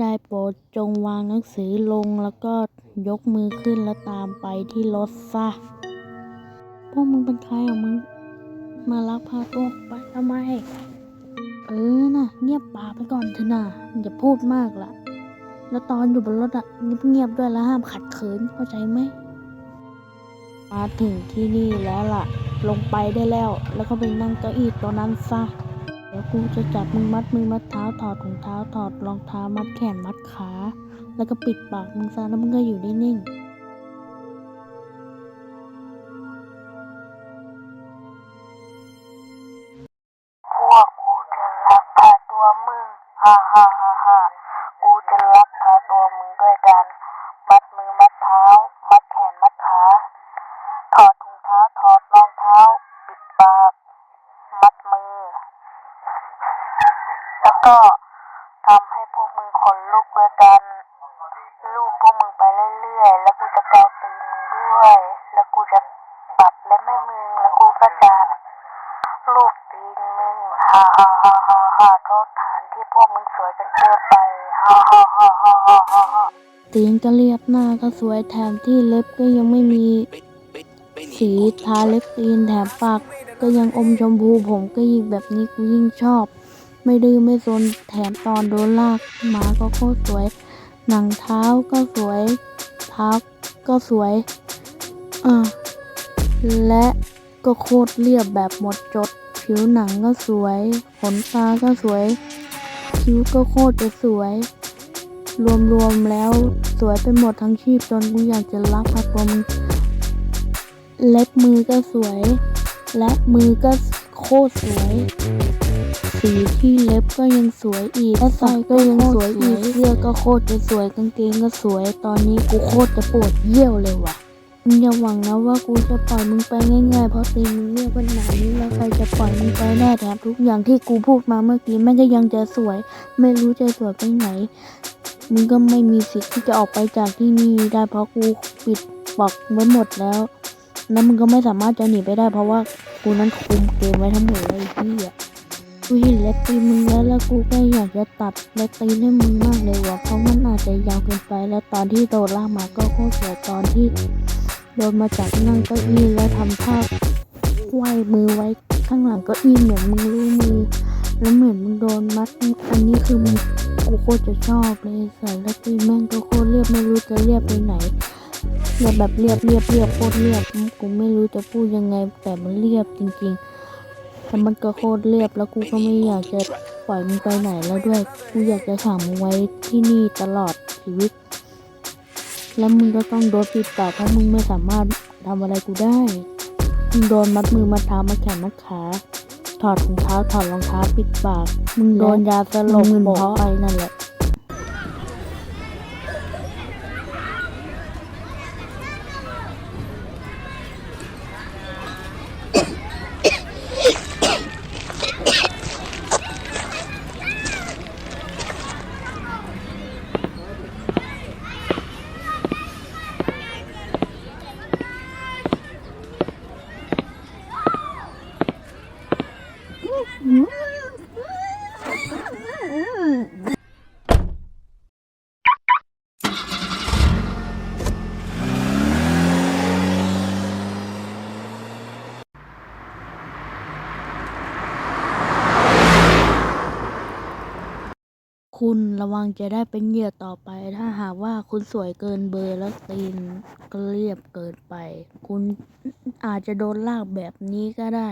ได้โปรดจงวางหนังสือลงแล้วก็ยกมือขึ้นแล้วตามไปที่รถซะ พวกมึงเป็นใครขอะมึง มาลักพาตัวไปทำไม เออน่ะเงียบปากไปก่อนเถอะนะอย่าพูดมากละแล้วตอนอยู่บนรถอะเงียบๆด้วยแล้วห้ามขัดเขินเข้าใจไหม มาถึงที่นี่แล้วล่ะ ลงไปได้แล้ว แล้วก็ไปนั่งเก้าอี้ตัวนั้นซะ เดี๋ยวกูจะจับมึงมัดมือมัดเท้าถอดถุงเท้าถอดรองเท้ามัดแขนมัดขา แล้วก็ปิดปากมึงซะแล้วมึงก็อยู่ได้นิ่งพวกกูจะลักพาตัวมึงฮ่าฮ่าฮ่าฮ่ากูจะลักพาตัวมึงด้วยกัน มัดมือมัดเท้า มัดแขนมัดขาถอดถุงเท้าถอดรองเท้า ปิดปาก มัดมือ ก็ทำให้พวกมึงขนลุกด้วยกันลูบพวกมึงไปเรื่อยๆ แล้วกูจะเกาตีมึงด้วย แล้วกูจะปรับเล็บให้มึง แล้วกูก็จะลูกตีนมึงฮ่าฮ่าฮ่าฮ่าฮ่าโทษฐานที่พวกมึงสวยกันเกินไปฮ่าฮ่าฮ่าฮ่าฮ่าฮ่าฮ่าตีนก็เรียบหน้าก็สวยแถมที่เล็บก็ยังไม่มี สีทาเล็บตีนแถมปากก็ยังอมชมพูผมก็ยิ่งแบบนี้กูยิ่งชอบ ไม่ดื้อไม่ซนแถมตอนโดนลากมาก็โคตรสวย หนังเท้าก็สวยเท้าก็สวยอ่าและก็โคตรเรียบแบบหมดจด ผิวหนังก็สวย ขนตาก็สวย คิ้วก็โคตรจะสวย รวมๆแล้วสวยไปหมดทั้งชีพจนกูอยากจะรักพาตัวมึงเล็บมือก็สวย และมือก็โคตรสวย สีที่เล็บก็ยังสวยอีกและใส่ก็ยังสวยอีกเสื้อก็โคตรจะสวยกางเกงก็สวย ตอนนี้กูโคตรจะปวดเยี่ยวเลยว่ะมึงอย่าหวังนะว่ากูจะปล่อยมึงไปง่ายๆ เพราะตีนมึงเรียกว่าหนานี้แล้วใครจะปล่อยมึงไปแน่แถมทุกอย่างที่กูพูดมาเมื่อกี้แม่งก็ยังจะสวย ไม่รู้จะสวยไปไหน มึงก็ไม่มีสิทธิ์ที่จะออกไปจากที่นี่ได้เพราะกูปิดบอกไว้หมดแล้วแล้วมึงก็ไม่สามารถจะหนีไปได้เพราะว่ากูนั้นคุมเกมไว้ทั้งหมดเลยพี่อะ กูเห็นเล็บตีมึงแล้วแล้วกูก็อยากจะตัดเล็บตีให้มึงมากเลยว่ะเพราะมันอาจจะยาวเกินไปแล้วตอนที่โดนลากมาก็โคตรเสวยตอนที่โดนมาจากนั่งเก้าอี้แล้วทำท่าไหวมือไว้ข้างหลังเก็อี้เหมือนมึงรู้มือแล้วเหมือนมึงโดนมัดอันนี้คือมึงกูโคตรจะชอบเลยใส่แล้วตีแม่งก็โคตรเรียบไม่รู้จะเรียบไปไหนเรียบแบบเรียบเรียบเรียบโคตรเรียบกูไม่รู้จะพูดยังไงแต่มันเรียบจริง ๆ แต่มันก็โคตรเรียบแล้วกูก็ไม่อยากจะปล่อยมึงไปไหนแล้วด้วย กูอยากจะขังมึงไว้ที่นี่ตลอดชีวิต แล้วมึงก็ต้องโดนปิดปากเพราะมึงไม่สามารถทำอะไรกูได้ มึงโดนมัดมือมัดเท้ามัดแขนมัดขาถอดถุงเท้าถอดรองเท้าปิดปาก มึงโดนยาสลบมึงเพราะไปนั่นแหละ คุณระวังจะได้เป็นเหยื่อต่อไป ถ้าหากว่าคุณสวยเกินเบอร์แล้วตีนก็เรียบเกินไป คุณอาจจะโดนลากแบบนี้ก็ได้